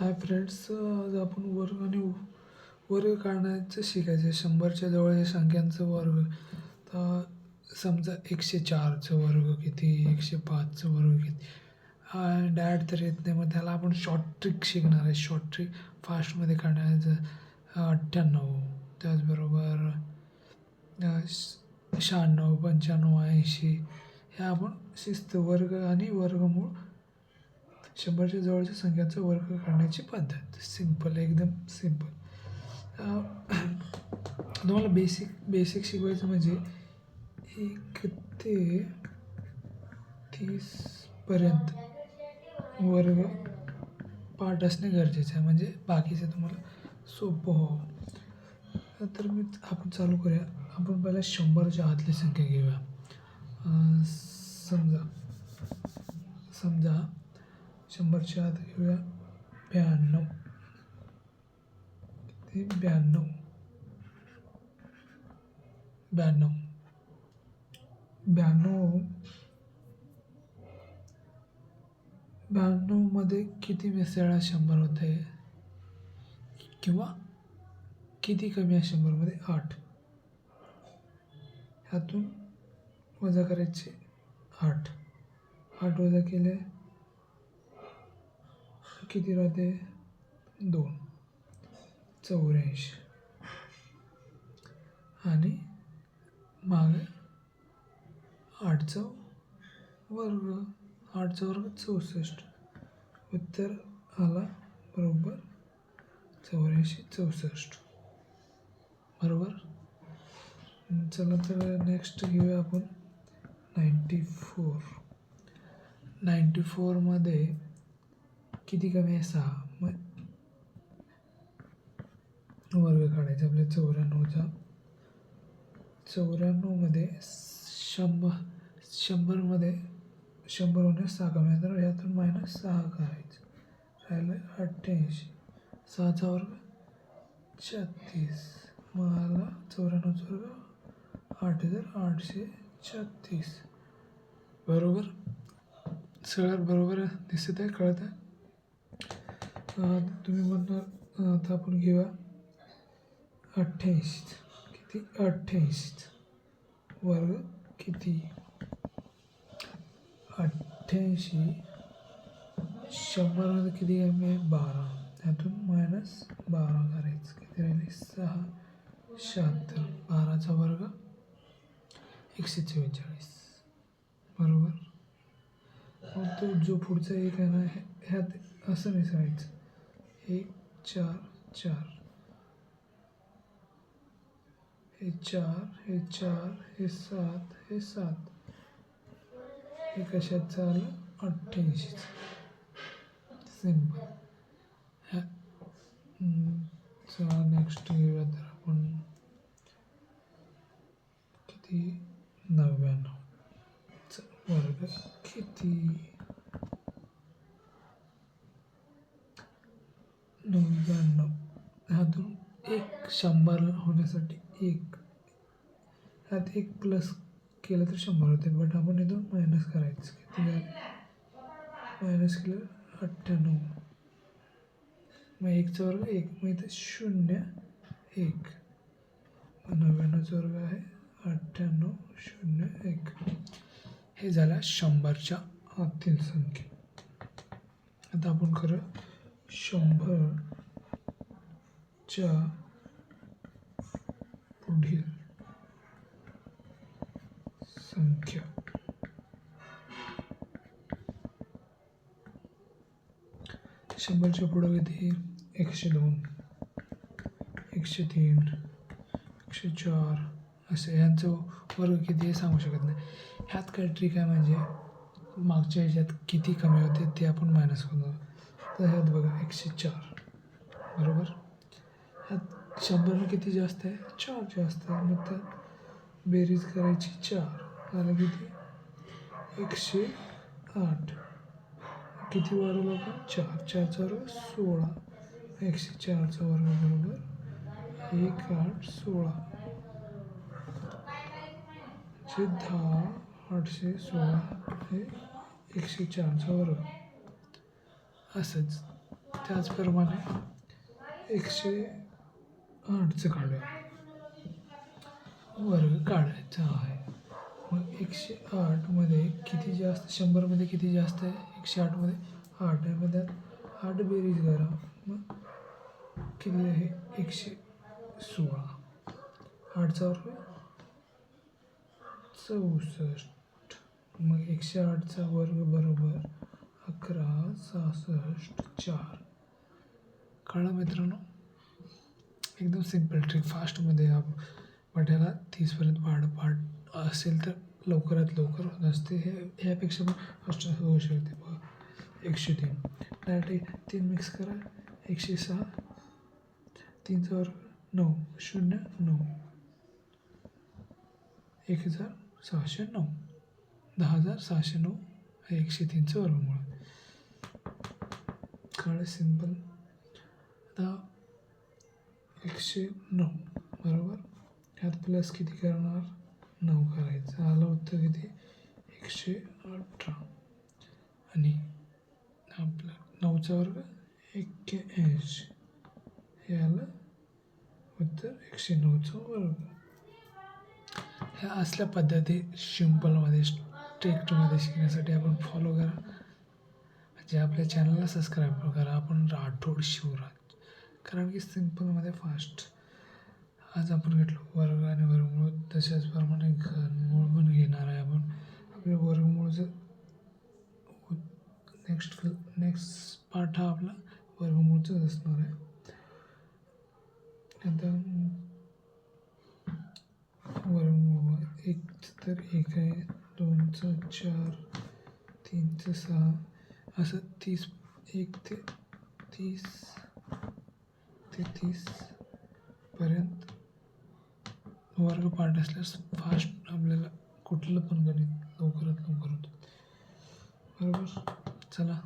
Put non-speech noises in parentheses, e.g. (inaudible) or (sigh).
Hi friends आज आपण वर्ग आणि वर्ग काढण्याचं शिकायचं. शंभरच्या जवळच्या संख्यांचं वर्ग. तर समजा एकशे चारचं वर्ग किती? एकशे पाचचं वर्ग किती? हा डॅड तर येत नाही मग त्याला आपण शॉर्ट ट्रिक शिकणार आहे. शॉर्ट ट्रिक फास्टमध्ये काढण्याचं अठ्ठ्याण्णव. त्याचबरोबर श- शहाण्णव पंच्याण्णव ऐंशी. हे आपण शिस्त वर्ग आणि वर्गमूळ शंभरच्या जवळच्या संख्यांचा वर्ग काढण्याची पद्धत. सिंपल एकदम सिंपल (clears throat) तुम्हाला बेसिक बेसिक शिकवायचं म्हणजे एक ते तीसपर्यंत वर्ग पाठ असणे गरजेचं आहे. म्हणजे बाकीचं तुम्हाला सोपं व्हावं तर मी आपण चालू करूया. आपण पहिला शंभरच्या आतली संख्या घेऊया. समजा समजा शंभरच्या आत घेऊया. ब्याण्णव. ते ब्याण्णव. ब्याण्णव. ब्याण्णव. ब्याण्णवमध्ये किती मिसळा शंभर होते? किंवा किती कमी आहे शंभरमध्ये आठ. ह्यातून वजा करायचे आठ. आठ वजा केले किती राहते दोन. चौऱ्याऐंशी. आणि मागे आठचा वर्ग आठचा वर्ग चौसष्ट. उत्तर आला बरोबर चौऱ्याऐंशी चौसष्ट. बरोबर? चला तर नेक्स्ट घेऊया आपण. नाईंटी फोर नाईंटी फोरमध्ये किती कमी आहे सहा. मग वर्ग काढायचा. आपल्या चौऱ्याण्णवचा. चौऱ्याण्णवमध्ये शंभर शंभरमध्ये शंभर होण्यास सहा कमी आहे तर यातून मायनस सहा करायचं. राहिलं अठ्ठ्याऐंशी. सहाचा वर्ग छत्तीस. मग आला चौऱ्याण्णवचा वर्ग आठ हजार आठशे छत्तीस. बरोबर? सगळ्यात बरोबर दिसत आहे कळत आहे तुम्ही म्हणणार आता आपण घेऊया. अठ्ठ्याऐंशी. किती? अठ्ठ्याऐंशी वर्ग किती? अठ्ठ्याऐंशी. शंभरमध्ये किती कमी आहे? बारा. त्यातून मायनस बारा करायचं. किती राहिले? सहा. शहात्तर. बाराचा वर्ग एकशे चव्वेचाळीस. बरोबर? मग तो जो पुढचा एक आहे ना हे- ह्यात असं मिसळायचं. एक चार चार. हे चार हे चार हे सात हे सात. हे कशात झालं अठ्ठ्याऐंशीच. सिंपल ह्या चला नेक्स्ट घेऊया तर आपण. किती? नव्याण्णव. वर्ग किती नव्याण्णव ह्यातून एक शंभर होण्यासाठी एक. ह्यात एक प्लस केलं तर शंभर होते बट आपण इथून मायनस करायचं किती मायनस केलं अठ्ठ्याण्णव. मग एकचा वर्ग एक मग इथे शून्य एक. नव्याण्णवचा वर्ग आहे अठ्ठ्याण्णव शून्य एक. हे झाल्या शंभरच्या आतील संख्या. आता आपण करू शंभरच्या पुढील संख्या. शंभरच्या पुढं किती? एकशे दोन एकशे तीन एकशे चार. असे ह्यांचं वर्ग किती हे सांगू शकत नाही. ह्यात काय ट्रिक आहे म्हणजे मागच्या ह्याच्यात किती कमी होते ते आपण मायनस करू तर ह्यात बघा एकशे चार. बरोबर? ह्यात शंभर किती जास्त आहे? चार जास्त आहे. मग त्यात बेरीज करायची चार. झालं किती? एकशे आठ. किती वाढवलं आपण? चार. चारचा वर्ग सोळा. एकशे चारचा वर्ग बरोबर एक आठ सोळा. जे दहा आठशे सोळा हे एकशे चारचा वर्ग. असंच. त्याचप्रमाणे एकशे आठचं काढूया. वर्ग काढायचा आहे. मग एकशे आठमध्ये किती जास्त शंभरमध्ये किती जास्त आहे? एकशे आठमध्ये आठ आहे. मग त्यात आठ बेरीज करा. मग किती आहे? एकशे सोळा. आठचा वर्ग चौसष्ट. मग एकशे आठचा वर्ग बरोबर अकरा सहासष्ट चार. कळलं मित्रांनो? एकदम सिंपल ट्रिक फास्टमध्ये आप वाट्याला तीसपर्यंत वाढ वाढ असेल तर लवकरात लवकर होत असते. हे ह्यापेक्षा पण फास्ट होऊ शकते. बघा एकशे तीन. डायरेक्ट तीन मिक्स करा. एकशे सहा. तीनचा वर्ग नऊ. शून्य नऊ. एक हजार सहाशे नऊ. दहा हजार सहाशे नऊ. हे एकशे तीनचं वर्गमूळ. काळ सिंपल आता एकशे नऊ बरोबर? ह्यात प्लस किती करणार? नऊ करायचं. आलं उत्तर किती? एकशे अठरा. आणि आपलं नऊचा वर्ग एक्क्याऐंशी. हे आलं उत्तर एकशे नऊचं वर्ग. ह्या असल्या पद्धती सिम्पलमध्ये स्ट्रिक्टमध्ये शिकण्यासाठी आपण फॉलो करा. म्हणजे आपल्या चॅनलला सबस्क्राईब करा. आपण राठोड शिवराज. कारण की सिम्पलमध्ये फास्ट आज आपण घेतलं वर्ग आणि वर्गमूळ. तशाचप्रमाणे घनमूळ पण घेणार आहे आपण. आपल्या वर्गमूळचं नेक्स्ट नेक्स्ट पार्ट हा आपला वर्गमूळचाच असणार आहे. आता वर्गमूळ एक तर एक आहे दोनचं चार तीनचं सहा असं तीस एक ते तीस ते तीसपर्यंत वर्ग पाठ असल्यास फास्ट आपल्याला कुठलं पण गणित लवकरात लवकर होतं. बरोबर? चला.